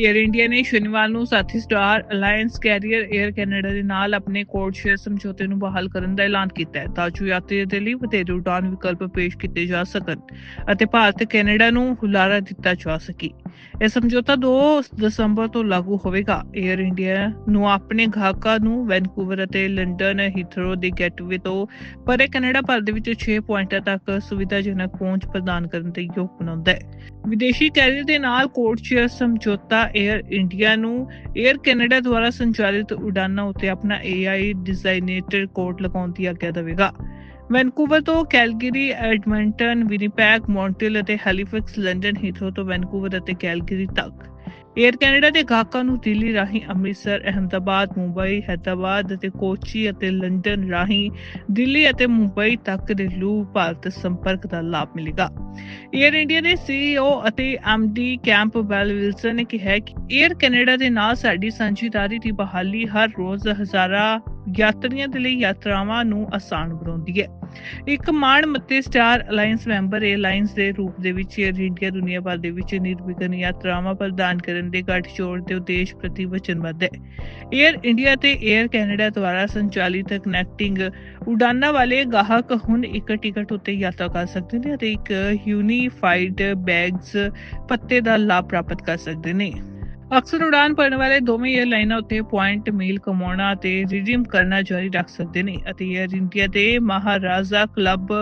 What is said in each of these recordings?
Air India ਨੇ ਸ਼ਨੀਵਾਰ ਨੂੰ ਸਾਥੀ star alliance carrier air Canada ਦੇ ਨਾਲ ਆਪਣੇ ਕੋਡ ਸ਼ੇਅਰ ਸਮਝੌਤੇ ਨੂੰ ਬਹਾਲ ਕਰਨ ਦਾ ਐਲਾਨ ਕੀਤਾ ਹੈ। ਤਾਂ ਜੋ ਯਾਤਰੀਆਂ ਦੇ ਲਈ ਵਧੇਰੇ ਉਡਾਨ ਵਿਕਲਪ ਪੇਸ਼ ਕੀਤੇ ਜਾ ਸਕਣ ਅਤੇ ਭਾਰਤ ਕੈਨੇਡਾ ਨੂੰ ਹੁਲਾਰਾ ਦਿੱਤਾ ਜਾ ਸਕੇ। ਇਹ ਸਮਝੌਤਾ 2 ਦਸੰਬਰ ਤੋਂ ਲਾਗੂ ਹੋਵੇਗਾ। ਏਅਰ ਇੰਡੀਆ ਨੂੰ ਆਪਣੇ ਗਾਹਕਾਂ ਨੂੰ ਵੈਨਕੂਵਰ ਅਤੇ ਲੰਡਨ ਹੀਥਰੋ ਦੇ ਗੇਟਵੇ ਤੋਂ, ਪਰੇ ਕੈਨੇਡਾ ਭਰ ਦੇ ਵਿੱਚ 6 ਪੁਆਇੰਟਾਂ ਤੱਕ ਸੁਵਿਧਾਜਨਕ ਪਹੁੰਚ ਪ੍ਰਦਾਨ ਕਰਨ ਦੇ ਯੋਗ ਬਣਾਉਂਦਾ ਹੈ। ਵਿਦੇਸ਼ੀ ਕੈਰੀਅਰ ਦੇ ਨਾਲ ਕੋਡ ਸ਼ੇਅਰ ਸਮਝੌਤਾ ਏਅਰ ਇੰਡੀਆ ਨੂੰ ਏਅਰ ਕੈਨੇਡਾ ਦੁਆਰਾ ਸੰਚਾਲਿਤ ਉਡਾਨਾਂ ਉੱਤੇ ਆਪਣਾ AI ਡਿਜ਼ਾਈਨੇਟਡ ਕੋਡ ਲਗਾਉਣ ਦੀ ਆਗਿਆ ਦੇਵੇਗਾ। ਵੈਨਕੂਵਰ ਤੋਂ ਕੈਲਗਰੀ, ਐਡਮੰਟਨ, ਵਿਨੀਪੈਗ, ਮੌਂਟਰੀਅਲ ਅਤੇ ਹੈਲੀਫੈਕਸ, ਲੰਡਨ ਹੀਥਰੋ ਤੋਂ ਵੈਨਕੂਵਰ ਅਤੇ ਕੈਲਗਰੀ ਤੱਕ ਏਅਰ ਕੈਨੇਡਾ ਦੇ ਗਾਹਕਾਂ ਨੂੰ ਦਿੱਲੀ ਰਾਹੀਂ ਅੰਮ੍ਰਿਤਸਰ, ਅਹਮਦਾਬਾਦ, ਮੁੰਬਈ, ਹੈਦਰਾਬਾਦ ਅਤੇ ਕੋਚੀ ਅਤੇ ਲੰਡਨ ਰਾਹੀਂ ਦਿੱਲੀ ਅਤੇ ਮੁੰਬਈ ਤੱਕ ਦੇ ਲੂ ਭਾਰਤ ਸੰਪਰਕ ਦਾ ਲਾਭ ਮਿਲੇਗਾ। ਏਅਰ ਇੰਡੀਆ ਦੇ ਸੀਈਓ ਅਤੇ ਐਮਡੀ ਕੈਂਪਬੈਲ ਵਿਲਸਨ ਨੇ ਕਿਹਾ ਕਿ ਏਅਰ ਕੈਨੇਡਾ ਦੇ ਨਾਲ ਸਾਡੀ ਸਾਂਝੇਦਾਰੀ ਦੀ ਬਹਾਲੀ ਹਰ ਰੋਜ਼ ਹਜ਼ਾਰਾਂ ਯਾਤਰੀਆਂ ਦੇ ਲਈ ਯਾਤਰਾਵਾਂ ਨੂੰ ਆਸਾਨ ਬਣਾਉਂਦੀ ਹੈ। ਇੱਕ ਮਾਣ ਮੱਤੇ ਸਟਾਰ ਅਲਾਈਅੰਸ ਮੈਂਬਰ 에ਅਰਲਾਈਨਸ ਦੇ ਰੂਪ ਦੇ ਵਿੱਚ ਏਅਰ ਇੰਡੀਆ ਦੁਨੀਆ ਭਰ ਦੇ ਵਿੱਚ ਨਿਰਵਿਘਨ ਯਾਤਰਾਵਾਂ ਪ੍ਰਦਾਨ ਕਰਨ ਦੇ ਗੱਠਜੋੜ ਦੇ ਉਦੇਸ਼ ਪ੍ਰਤੀ ਵਚਨਬੱਧ ਹੈ। ਏਅਰ ਇੰਡੀਆ ਤੇ ਏਅਰ ਕੈਨੇਡਾ ਦੁਆਰਾ ਸੰਚਾਲਿਤ ਕਨੈਕਟਿੰਗ ਉਡਾਨਾਂ ਵਾਲੇ ਗਾਹਕ ਹੁਣ ਇੱਕ ਟਿਕਟ ਉੱਤੇ ਯਾਤਰਾ ਕਰ ਸਕਦੇ ਨੇ ਅਤੇ ਇੱਕ ਯੂਨੀਫਾਈਡ ਬੈਗਸ ਪੱਤੇ ਦਾ ਲਾਭ ਪ੍ਰਾਪਤ ਕਰ ਸਕਦੇ ਨੇ। ਅਕਸਰ ਉਡਾਨ ਭਰਨ ਵਾਲੇ ਦੋਵੇਂ ਏਅਰਲਾਈਨਾਂ ਉੱਤੇ ਪੁਆਇੰਟ ਮੀਲ ਕਮਾਉਣਾ ਅਤੇ ਰਿਡੀਮ ਕਰਨਾ ਜਾਰੀ ਰੱਖ ਸਕਦੇ ਨੇ ਅਤੇ ਏਅਰ ਇੰਡੀਆ ਦੇ ਮਹਾਰਾਜਾ ਕਲੱਬ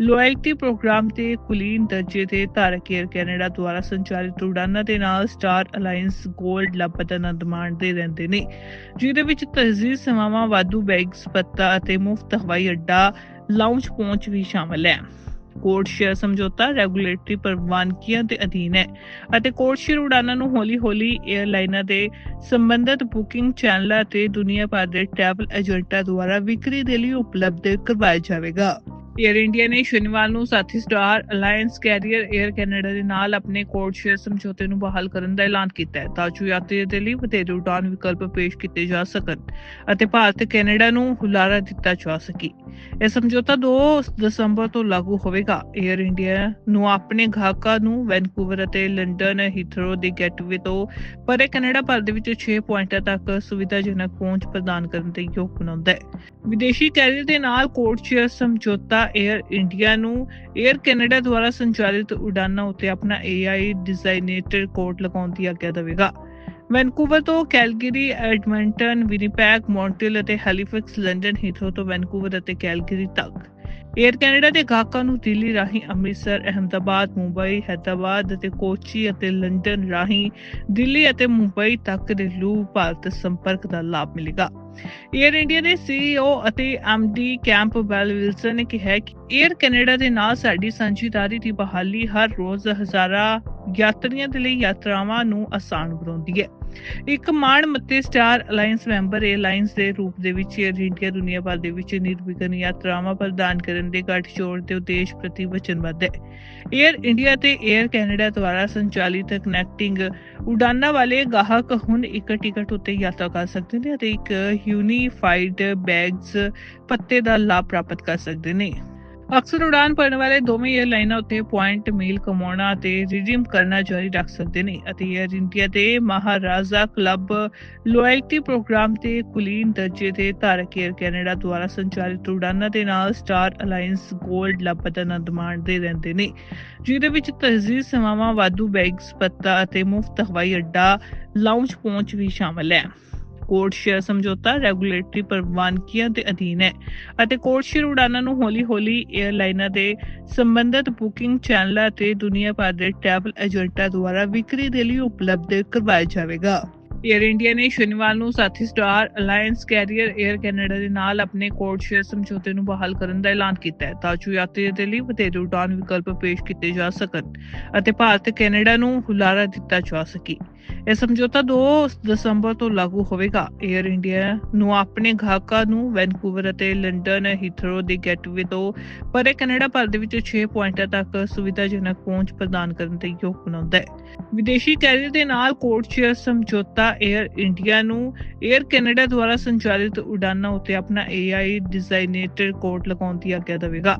ਲਾਇਲਟੀ ਪ੍ਰੋਗਰਾਮ ਤੇ ਕੁਲੀਨ ਦਰਜੇ ਦੇ ਧਾਰਕ ਏਅਰ ਕੈਨੇਡਾ ਦੁਆਰਾ ਸੰਚਾਲਿਤ ਉਡਾਨਾਂ ਦੇ ਨਾਲ ਸਟਾਰ ਅਲਾਈਅੰਸ 골ਡ ਲਾਭ ਦਾ ਆਨੰਦ ਮਾਣਦੇ ਰਹਿੰਦੇ ਨੇ, ਜਿਹਦੇ ਵਿੱਚ ਤਹਿਜ਼ੀਬ ਸੇਵਾਵਾਂ, ਵਾਧੂ ਬੈਗਸ ਪੱਤਾ ਅਤੇ ਮੁਫਤ ਹਵਾਈ ਅੱਡਾ ਲਾਉਂਜ ਪਹੁੰਚ ਵੀ ਸ਼ਾਮਲ ਹੈ। ਕੋਡ ਸ਼ੇਅਰ ਸਮਝੌਤਾ ਰੈਗੂਲੇਟਰੀ ਪ੍ਰਵਾਨਗੀਆਂ ਦੇ ਅਧੀਨ ਹੈ ਅਤੇ ਕੋਡ ਸ਼ੇਅਰ ਉਡਾਨਾਂ ਨੂੰ ਹੌਲੀ-ਹੌਲੀ 에ਅਰਲਾਈਨਾਂ ਦੇ ਸੰਬੰਧਿਤ ਬੁਕਿੰਗ ਚੈਨਲਾਂ ਤੇ ਦੁਨੀਆ ਭਰ ਦੇ ਟ੍ਰੈਵਲ ਏਜੰਟਾਂ ਦੁਆਰਾ ਵਿਕਰੀ ਦੇ ਲਈ ਉਪਲਬਧ ਕਰਵਾਇਆ ਜਾਵੇਗਾ। ਏਅਰ ਇੰਡੀਆ ਨੇ ਸ਼ਨੀਵਾਰ ਨੂੰ ਸਾਥੀ star alliance carrier air Canada ਦੇ ਨਾਲ ਆਪਣੇ ਕੋਡ ਸ਼ੇਅਰ ਸਮਝੌਤੇ ਨੂੰ ਬਹਾਲ ਕਰਨ ਦਾ ਐਲਾਨ ਕੀਤਾ ਹੈ ਤਾਂ ਜੋ ਯਾਤਰੀਆਂ ਦੇ ਲਈ ਵਧੇਰੇ ਉਡਾਨ ਵਿਕਲਪ ਪੇਸ਼ ਕੀਤੇ ਜਾ ਸਕਣ ਅਤੇ ਭਾਰਤ ਕੈਨੇਡਾ ਨੂੰ ਹੁਲਾਰਾ ਦਿੱਤਾ ਜਾ ਸਕੇ। ਇਹ ਸਮਝੌਤਾ 2 ਦਸੰਬਰ ਤੋਂ ਲਾਗੂ ਹੋਵੇਗਾ ਏਅਰ ਇੰਡੀਆ ਨੂੰ ਆਪਣੇ ਗਾਹਕਾਂ ਨੂੰ ਵੈਨਕੂਵਰ ਅਤੇ ਲੰਡਨ ਹੀਥਰੋ ਦੇ ਗੇਟਵੇ ਤੋਂ ਪਰੇ ਕੈਨੇਡਾ ਭਰ ਦੇ ਵਿੱਚ 6 ਪੁਆਇੰਟਾਂ ਤੱਕ ਸੁਵਿਧਾਜਨਕ ਪਹੁੰਚ ਪ੍ਰਦਾਨ ਕਰਨ ਦੇ ਯੋਗ ਬਣਾਉਂਦਾ ਹੈ। ਵਿਦੇਸ਼ੀ ਕੈਰੀਅਰ ਦੇ ਨਾਲ ਕੋਡ ਸ਼ੇਅਰ ਸਮਝੌਤਾ ਏਅਰ ਇੰਡੀਆ ਨੂੰ ਏਅਰ ਕੈਨੇਡਾ ਦੁਆਰਾ ਸੰਚਾਲਿਤ ਉਡਾਨਾਂ ਉੱਤੇ ਆਪਣਾ AI ਡਿਜ਼ਾਈਨੇਟਡ ਕੋਡ ਲਗਾਉਣ ਦੀ ਆਗਿਆ ਦੇਵੇਗਾ। ਵੈਨਕੂਵਰ ਤੋਂ ਕੈਲਗਰੀ, ਐਡਮੰਟਨ, ਵਿਨੀਪੈਗ, ਮੌਂਟਰੀਅਲ ਅਤੇ ਹੈਲੀਫੈਕਸ, ਲੰਡਨ ਹੀਥਰੋ ਤੋਂ ਵੈਨਕੂਵਰ ਅਤੇ ਕੈਲਗਰੀ ਤੱਕ ਏਅਰ ਕੈਨੇਡਾ ਦੇ ਗਾਹਕਾਂ ਨੂੰ ਦਿੱਲੀ ਰਾਹੀਂ ਅੰਮ੍ਰਿਤਸਰ, ਅਹਮਦਾਬਾਦ, ਮੁੰਬਈ, ਹੈਦਰਾਬਾਦ ਅਤੇ ਕੋਚੀ ਅਤੇ ਲੰਡਨ ਰਾਹੀਂ ਦਿੱਲੀ ਅਤੇ ਮੁੰਬਈ ਤੱਕ ਦੇ ਲੂ ਭਾਰਤ ਸੰਪਰਕ ਦਾ ਲਾਭ ਮਿਲੇਗਾ। ਏਅਰ ਇੰਡੀਆ ਦੇ ਸੀਈਓ ਅਤੇ ਐਮਡੀ ਕੈਂਪਬੈਲ ਵਿਲਸਨ ਨੇ ਕਿਹਾ ਕਿ ਏਅਰ ਕੈਨੇਡਾ ਦੇ ਨਾਲ ਸਾਡੀ ਸਾਂਝੀਦਾਰੀ ਦੀ ਬਹਾਲੀ ਹਰ ਰੋਜ਼ ਹਜ਼ਾਰਾਂ ਯਾਤਰੀਆਂ ਦੇ ਲਈ ਯਾਤਰਾਵਾਂ ਨੂੰ ਆਸਾਨ ਬਣਾਉਂਦੀ ਹੈ। ਇੱਕ ਮਾਣ ਮੱਤੇ ਸਟਾਰ ਅਲਾਈਅੰਸ ਮੈਂਬਰ 에ਅਰਲਾਈਨਸ ਦੇ ਰੂਪ ਦੇ ਵਿੱਚ ਏਅਰ ਇੰਡੀਆ ਦੁਨੀਆ ਭਰ ਦੇ ਵਿੱਚ ਨਿਰਵਿਘਨ ਯਾਤਰਾਵਾਂ ਪ੍ਰਦਾਨ ਕਰਨ ਦੇ ਗੱਠਜੋੜ ਦੇ ਉਦੇਸ਼ ਪ੍ਰਤੀ ਵਚਨਬੱਧ ਹੈ। ਏਅਰ ਇੰਡੀਆ ਤੇ ਏਅਰ ਕੈਨੇਡਾ ਦੁਆਰਾ ਸੰਚਾਲਿਤ ਕਨੈਕਟਿੰਗ ਉਡਾਨਾਂ ਵਾਲੇ ਗਾਹਕ ਹੁਣ ਇੱਕ ਟਿਕਟ ਉੱਤੇ ਯਾਤਰਾ ਕਰ ਸਕਦੇ ਨੇ ਅਤੇ ਇੱਕ ਯੂਨੀਫਾਈਡ ਬੈਗਸ ਪੱਤੇ ਦਾ ਲਾਭ ਪ੍ਰਾਪਤ ਕਰ ਸਕਦੇ ਨੇ। ਅਕਸਰ ਉਡਾਨ ਭਰਨ ਵਾਲੇ ਦੋਵੇਂ ਏਅਰਲਾਈਨਾਂ ਉੱਤੇ ਪੁਆਇੰਟ ਮੀਲ ਕਮਾਉਣਾ ਅਤੇ ਰਿਡੀਮ ਕਰਨਾ ਜਾਰੀ ਰੱਖ ਸਕਦੇ ਨੇ ਅਤੇ ਏਅਰ ਇੰਡੀਆ ਦੇ ਮਹਾਰਾਜਾ ਕਲੱਬ ਲਾਇਲਟੀ ਪ੍ਰੋਗਰਾਮ ਤੇ ਕੁਲੀਨ ਦਰਜੇ ਦੇ ਧਾਰਕ ਏਅਰ ਕੈਨੇਡਾ ਦੁਆਰਾ ਸੰਚਾਲਿਤ ਉਡਾਨਾਂ ਦੇ ਨਾਲ ਸਟਾਰ ਅਲਾਈਅੰਸ 골ਡ ਲਾਭ ਆਨੰਦ ਮਾਣਦੇ ਰਹਿੰਦੇ ਨੇ, ਜਿਹਦੇ ਵਿੱਚ ਤਹਿਜ਼ੀਬ ਸੇਵਾਵਾਂ ਵਾਧੂ ਬੈਗਸ ਪੱਤਾ ਅਤੇ ਮੁਫਤ ਹਵਾਈ ਅੱਡਾ ਲਾਉਂਜ ਪਹੁੰਚ ਵੀ ਸ਼ਾਮਲ ਹੈ। ਕੋਡ ਸ਼ੇਅਰ ਸਮਝੌਤਾ ਰੈਗੂਲੇਟਰੀ ਪ੍ਰਵਾਨਗੀਆਂ ਦੇ ਅਧੀਨ ਹੈ ਅਤੇ ਕੋਡ ਸ਼ੇਅਰ ਉਡਾਨਾਂ ਨੂੰ ਹੌਲੀ-ਹੌਲੀ 에ਅਰਲਾਈਨਾਂ ਦੇ ਸੰਬੰਧਿਤ ਬੁਕਿੰਗ ਚੈਨਲਾਂ ਤੇ ਦੁਨੀਆ ਭਰ ਦੇ ਟਰੈਵਲ ਏਜੰਟਾਂ ਦੁਆਰਾ ਵਿਕਰੀ ਦੇ ਲਈ ਉਪਲਬਧ ਕਰਵਾਇਆ ਜਾਵੇਗਾ। ਏਅਰ ਇੰਡੀਆ ਨੇ ਸ਼ਨੀਵਾਰ ਨੂੰ ਸਾਥੀ star alliance carrier air Canada ਦੇ ਨਾਲ ਆਪਣੇ ਕੋਡ ਸ਼ੇਅਰ ਸਮਝੌਤੇ ਨੂੰ ਬਹਾਲ ਕਰਨ ਦਾ ਐਲਾਨ ਕੀਤਾ ਹੈ ਤਾਂ ਜੋ ਯਾਤਰੀਆਂ ਦੇ ਲਈ ਵਧੇਰੇ ਉਡਾਨ ਵਿਕਲਪ ਪੇਸ਼ ਕੀਤੇ ਜਾ ਸਕਣ ਅਤੇ ਭਾਰਤ ਕੈਨੇਡਾ ਨੂੰ ਹੁਲਾਰਾ ਦਿੱਤਾ ਜਾ ਸਕੇ। ਇਹ ਸਮਝੌਤਾ 2 ਦਸੰਬਰ ਤੋਂ ਲਾਗੂ ਹੋਵੇਗਾ ਏਅਰ ਇੰਡੀਆ ਨੂੰ ਆਪਣੇ ਗਾਹਕਾਂ ਨੂੰ ਵੈਨਕੂਵਰ ਅਤੇ ਲੰਡਨ ਹੀਥਰੋ ਦੇ ਗੇਟਵੇ ਤੋਂ ਪਰੇ ਕੈਨੇਡਾ ਭਰ ਦੇ ਵਿੱਚ 6 ਪੁਆਇੰਟਾਂ ਤੱਕ ਸੁਵਿਧਾਜਨਕ ਪਹੁੰਚ ਪ੍ਰਦਾਨ ਕਰਨ ਦੇ ਯੋਗ ਬਣਾਉਂਦਾ ਹੈ। ਵਿਦੇਸ਼ੀ ਕੈਰੀਅਰ ਦੇ ਨਾਲ ਕੋਡ ਸ਼ੇਅਰ ਸਮਝੌਤਾ ਏਅਰ ਇੰਡੀਆ ਨੂੰ ਏਅਰ ਕੈਨੇਡਾ ਦੁਆਰਾ ਸੰਚਾਲਿਤ ਉਡਾਨਾਂ ਉੱਤੇ ਆਪਣਾ AI ਡਿਜ਼ਾਈਨੇਟਡ ਕੋਡ ਲਗਾਉਣ ਦੀ ਆਗਿਆ ਦੇਵੇਗਾ।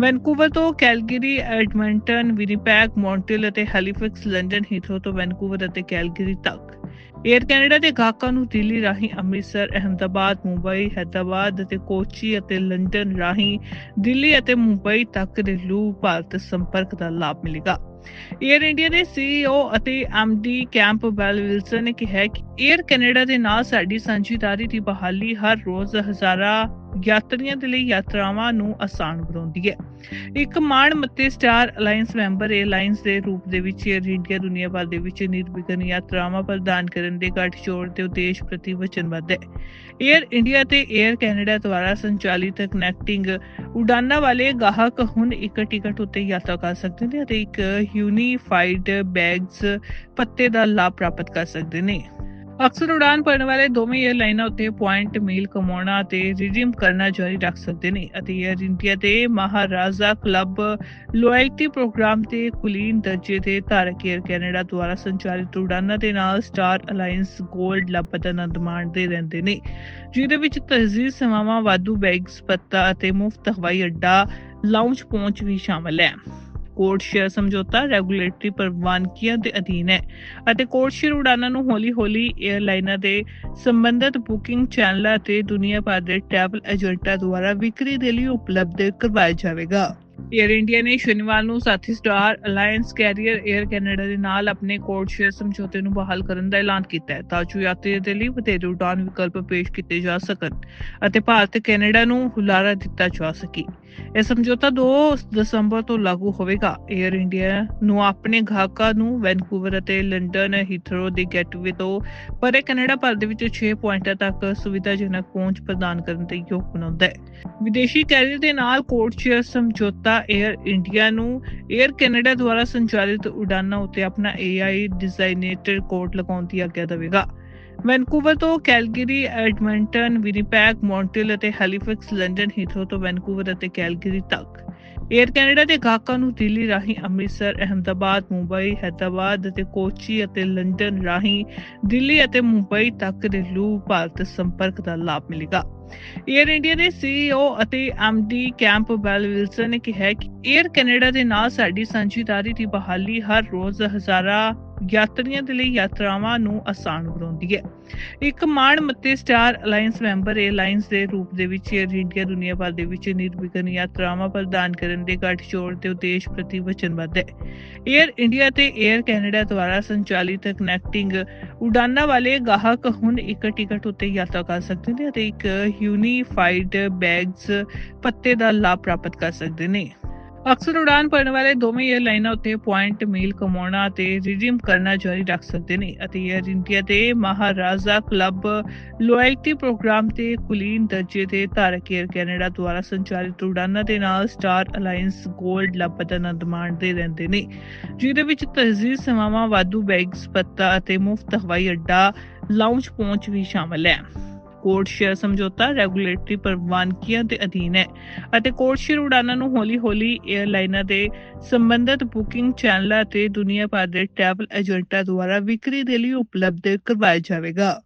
ਵੈਨਕੂਵਰ ਤੋਂ ਕੈਲਗਰੀ, ਐਡਮੰਟਨ, ਵਿਨੀਪੈਗ, ਮੌਂਟਰੀਅਲ ਅਤੇ ਹੈਲੀਫੈਕਸ, ਲੰਡਨ, ਹੀਥਰੋ ਤੋਂ ਵੈਨਕੂਵਰ ਅਤੇ ਕੈਲਗਰੀ ਤੱਕ 에ਅਰ ਕੈਨੇਡਾ ਦੇ ਗਾਹਕਾਂ ਨੂੰ ਦਿੱਲੀ ਰਾਹੀਂ ਅੰਮ੍ਰਿਤਸਰ, ਅਹਮਦਾਬਾਦ, ਮੁੰਬਈ, ਹైదరాబాద్ ਅਤੇ ਕੋਚੀ ਅਤੇ ਲੰਡਨ ਰਾਹੀਂ ਦਿੱਲੀ ਅਤੇ ਮੁੰਬਈ ਤੱਕ ਦੇ ਲੂਪ ਭਾਰਤ ਸੰਪਰਕ ਦਾ ਲਾਭ ਮਿਲੇਗਾ। ਏਅਰ ਇੰਡੀਆ ਦੇ ਸੀਈਓ ਅਤੇ ਐਮਡੀ ਕੈਂਪਬੈਲ ਵਿਲਸਨ ਨੇ ਕਿਹਾ ਕਿ ਏਅਰ ਕੈਨੇਡਾ ਦੇ ਨਾਲ ਸਾਡੀ ਸਾਂਝੇਦਾਰੀ ਦੀ ਬਹਾਲੀ ਹਰ ਰੋਜ਼ ਹਜ਼ਾਰਾਂ ਯਾਤਰੀਆਂ ਦੇ ਲਈ ਯਾਤਰਾਵਾਂ ਨੂੰ ਆਸਾਨ ਬਣਾਉਂਦੀ ਹੈ ਇੱਕ ਮਾਣ ਮੱਤੇ ਸਟਾਰ ਅਲਾਈਅੰਸ ਮੈਂਬਰ 에ਅਰਲਾਈਨਸ ਦੇ ਰੂਪ ਦੇ ਵਿੱਚ ਏਅਰ ਇੰਡੀਆ ਦੁਨੀਆ ਭਰ ਦੇ ਵਿੱਚ ਨਿਰਵਿਘਨ ਯਾਤਰਾਵਾਂ ਪ੍ਰਦਾਨ ਕਰਨ ਦੇ ਗੱਠਜੋੜ ਦੇ ਉਦੇਸ਼ ਪ੍ਰਤੀ ਵਚਨਬੱਧ ਹੈ। 에ਅਰ ਇੰਡੀਆ ਤੇ 에ਅਰ ਕੈਨੇਡਾ ਦੁਆਰਾ ਸੰਚਾਲਿਤ ਕਨੈਕਟਿੰਗ ਉਡਾਨਾਂ ਵਾਲੇ ਗਾਹਕ ਹੁਣ ਇੱਕ ਟਿਕਟ ਉੱਤੇ ਯਾਤਰਾ ਕਰ ਸਕਦੇ ਨੇ ਅਤੇ ਇੱਕ ਯੂਨੀਫਾਈਡ ਬੈਗਸ ਪੱਤੇ ਦਾ ਲਾਭ ਪ੍ਰਾਪਤ ਕਰ ਸਕਦੇ ਨੇ। ਅਕਸਰ ਉਡਾਨ ਭਰਨ ਵਾਲੇ ਦੋਵੇਂ 에ਅਰਲਾਈਨਾਂ ਉੱਤੇ ਪੁਆਇੰਟ ਮੇਲ ਕਮਾਉਣਾ ਤੇ ਰਿਡੀਮ ਕਰਨਾ ਜਾਰੀ ਰੱਖ ਸਕਦੇ ਨੇ ਅਤੇ 에ਅਰ ਇੰਡੀਆ ਦੇ ਮਹਾਰਾਜਾ ਕਲੱਬ ਲਾਇਲਟੀ ਪ੍ਰੋਗਰਾਮ ਤੇ ਕੁਲੀਨ ਦਰਜੇ ਦੇ ਧਾਰਕ 에ਅਰ ਕੈਨੇਡਾ ਦੁਆਰਾ ਸੰਚਾਲਿਤ ਉਡਾਨਾਂ ਦੇ ਨਾਲ ਸਟਾਰ ਅਲਾਈਅੰਸ 골ਡ ਲਾਭਤਾ ਨੰਦ ਮਾਣਦੇ ਰਹਿੰਦੇ ਨੇ, ਜਿਹਦੇ ਵਿੱਚ ਤਹਜ਼ੀਬ ਸਮਾਵਾਂ ਵਾਧੂ ਬੈਗਸ ਪੱਤਾ ਅਤੇ ਮੁਫਤ ਹਵਾਈ ਅੱਡਾ ਲਾਉਂਜ ਪਹੁੰਚ ਵੀ ਸ਼ਾਮਲ ਹੈ। ਕੋਡ ਸ਼ੇਅਰ ਸਮਝੌਤਾ ਰੈਗੂਲੇਟਰੀ ਪ੍ਰਵਾਨਗੀਆਂ ਦੇ ਅਧੀਨ ਹੈ ਅਤੇ ਕੋਡ ਸ਼ੇਅਰ ਉਡਾਨਾਂ ਨੂੰ ਹੌਲੀ-ਹੌਲੀ 에ਅਰਲਾਈਨਾਂ ਦੇ ਸੰਬੰਧਿਤ ਬੁਕਿੰਗ ਚੈਨਲਾਂ ਤੇ ਦੁਨੀਆ ਭਰ ਦੇ ਟ੍ਰੈਵਲ ਏਜੰਟਾਂ ਦੁਆਰਾ ਵਿਕਰੀ ਦੇ ਲਈ ਉਪਲਬਧ ਕਰਵਾਇਆ ਜਾਵੇਗਾ। ਏਅਰ ਇੰਡੀਆ ਨੇ ਸ਼ਨੀਵਾਰ ਨੂੰ ਸਾਥੀ star alliance carrier air Canada ਦੇ ਨਾਲ ਆਪਣੇ ਕੋਡ ਸ਼ੇਅਰ ਸਮਝੌਤੇ ਨੂੰ ਬਹਾਲ ਕਰਨ ਦਾ ਐਲਾਨ ਕੀਤਾ ਹੈ। ਤਾਂ ਜੋ ਯਾਤਰੀਆਂ ਦੇ ਲਈ ਵਧੇਰੇ ਉਡਾਨ ਵਿਕਲਪ ਪੇਸ਼ ਕੀਤੇ ਜਾ ਸਕਣ ਅਤੇ ਭਾਰਤ ਕੈਨੇਡਾ ਨੂੰ ਹੁਲਾਰਾ ਦਿੱਤਾ ਜਾ ਸਕੇ। ਇਹ ਸਮਝੌਤਾ 2 ਦਸੰਬਰ ਤੋਂ ਲਾਗੂ ਹੋਵੇਗਾ। ਏਅਰ ਇੰਡੀਆ ਨੂੰ ਆਪਣੇ ਗਾਹਕਾਂ ਨੂੰ ਵੈਨਕੂਵਰ ਅਤੇ ਲੰਡਨ ਹੀਥਰੋ ਦੇ ਗੇਟਵੇ ਤੋਂ ਪਰੇ ਕੈਨੇਡਾ ਭਰ ਦੇ ਵਿੱਚ 6 ਪੁਆਇੰਟਾਂ ਤੱਕ ਸੁਵਿਧਾਜਨਕ ਪਹੁੰਚ ਪ੍ਰਦਾਨ ਕਰਨ ਦੇ ਯੋਗ ਬਣਾਉਂਦਾ ਹੈ। ਵਿਦੇਸ਼ੀ ਕੈਰੀਅਰ ਦੇ ਨਾਲ ਕੋਡ ਸ਼ੇਅਰ ਸਮਝੌਤਾ 에ਅਰ ਇੰਡੀਆ ਨੂੰ 에ਅਰ ਕੈਨੇਡਾ ਦੁਆਰਾ ਸੰਚਾਲਿਤ ਉਡਾਨਾਂ ਉੱਤੇ ਆਪਣਾ AI ਡਿਜ਼ਾਈਨੇਟਰ ਕੋਡ ਲਗਾਉਣ ਦੀ ਆਗਿਆ ਦੇਵੇਗਾ। ਵੈਨਕੂਵਰ ਤੋਂ ਕੈਲਗਰੀ, ਐਡਮੰਟਨ, ਵਿਨੀਪੈਗ, ਮੌਂਟਰੀਅਲ ਅਤੇ ਹੈਲੀਫੈਕਸ, ਲੰਡਨ, ਹੀਥਰੋ ਤੋਂ ਵੈਨਕੂਵਰ ਅਤੇ ਕੈਲਗਰੀ ਤੱਕ 에ਅਰ ਕੈਨੇਡਾ ਦੇ ਗਾਹਕਾਂ ਨੂੰ ਦਿੱਲੀ ਰਾਹੀਂ ਅੰਮ੍ਰਿਤਸਰ, ਅਹਮਦਾਬਾਦ, ਮੁੰਬਈ ਹైదరాబాద్ ਅਤੇ ਕੋਚੀ ਅਤੇ ਲੰਡਨ ਰਾਹੀਂ ਦਿੱਲੀ ਅਤੇ ਮੁੰਬਈ ਤੱਕ ਦੇ ਲੂ ਭਾਰਤ ਸੰਪਰਕ ਦਾ ਲਾਭ ਮਿਲੇਗਾ 에ਅਰ ਇੰਡੀਆ ਦੇ ਸੀਈਓ ਅਤੇ ਐਮਡੀ ਕੈਂਪਬੈਲ ਵਿਲਸਨ ਨੇ ਕਿਹਾ ਕਿ 에ਅਰ ਕੈਨੇਡਾ ਦੇ ਨਾਲ ਸਾਡੀ ਸਾਂਝੀਦਾਰੀ ਦੀ ਬਹਾਲੀ ਹਰ ਰੋਜ਼ ਹਜ਼ਾਰਾਂ ਯਾਤਰੀਆਂ ਦੇ ਲਈ ਯਾਤਰਾਵਾਂ ਨੂੰ ਆਸਾਨ ਬਣਾਉਂਦੀ ਹੈ। ਇੱਕ ਮਾਣ ਮੱਤੇ ਸਟਾਰ ਅਲਾਈਅੰਸ ਮੈਂਬਰ 에ਅਰਲਾਈਨਸ ਦੇ ਰੂਪ ਦੇ ਵਿੱਚ 에ਅਰ ਇੰਡੀਆ ਦੁਨੀਆ ਭਰ ਦੇ ਵਿੱਚ ਨਿਰਵਿਘਨ ਯਾਤਰਾਵਾਂ ਪ੍ਰਦਾਨ ਕਰਨ ਦੇ ਗੱਠਜੋੜ ਦੇ ਉਦੇਸ਼ ਪ੍ਰਤੀ ਵਚਨਬੱਧ ਹੈ। ਏਅਰ ਇੰਡੀਆ ਤੇ ਏਅਰ ਕੈਨੇਡਾ ਦੁਆਰਾ ਸੰਚਾਲਿਤ ਕਨੈਕਟਿੰਗ ਉਡਾਨਾਂ ਵਾਲੇ ਗਾਹਕ ਹੁਣ ਇੱਕ ਟਿਕਟ ਉੱਤੇ ਯਾਤਰਾ ਕਰ ਸਕਦੇ ਨੇ ਅਤੇ ਇੱਕ ਯੂਨੀਫਾਈਡ बैग्स ਪੱਤੇ ਦਾ ਲਾਭ ਪ੍ਰਾਪਤ ਕਰ ਸਕਦੇ ਨੇ। ਅਕਸਰ ਉਡਾਨ ਭਰਨ ਵਾਲੇ ਦੋਵੇਂ 에ਅਰਲਾਈਨਾਂ ਉੱਤੇ ਪੁਆਇੰਟ ਮੀਲ ਕਮਾਉਣਾ ਤੇ ਰਿਡੀਮ ਕਰਨਾ ਜਾਰੀ ਰੱਖ ਸਕਦੇ ਨੇ ਅਤੇ 에ਅਰ ਇੰਡੀਆ ਦੇ ਮਹਾਰਾਜਾ ਕਲੱਬ ਲਾਇਲਟੀ ਪ੍ਰੋਗਰਾਮ ਤੇ ਕੁਲੀਨ ਦਰਜੇ ਦੇ ਧਾਰਕ 에ਅਰ ਕੈਨੇਡਾ ਦੁਆਰਾ ਸੰਚਾਲਿਤ ਉਡਾਨਾਂ ਦੇ ਨਾਲ ਸਟਾਰ ਅਲਾਈਅੰਸ 골ਡ ਲਾਭਪਾਤਰਾਂ ਦਮਾਨ ਦੇ ਰਹਿੰਦੇ ਨੇ। ਜਿਹਦੇ ਵਿੱਚ ਤਹਜ਼ੀਬ ਸੇਵਾਵਾਂ, ਵਾਧੂ ਬੈਗਸ ਪੱਤਾ ਅਤੇ ਮੁਫਤ ਹਵਾਈ ਅੱਡਾ ਲਾਉਂਜ ਪਹੁੰਚ ਵੀ ਸ਼ਾਮਲ ਹੈ। ਕੋਡ ਸ਼ੇਅਰ ਸਮਝੌਤਾ ਰੈਗੂਲੇਟਰੀ ਪ੍ਰਵਾਨਗੀਆਂ ਦੇ ਅਧੀਨ ਹੈ ਅਤੇ ਕੋਡ ਸ਼ੇਅਰ ਉਡਾਨਾਂ ਨੂੰ ਹੌਲੀ-ਹੌਲੀ 에ਅਰਲਾਈਨਾਂ ਦੇ ਸੰਬੰਧਿਤ ਬੁਕਿੰਗ ਚੈਨਲਾਂ ਤੇ ਦੁਨੀਆ ਭਰ ਦੇ ਟਰੈਵਲ ਏਜੰਟਾਂ ਦੁਆਰਾ ਵਿਕਰੀ ਦੇ ਲਈ ਉਪਲਬਧ ਕਰਵਾਇਆ ਜਾਵੇਗਾ।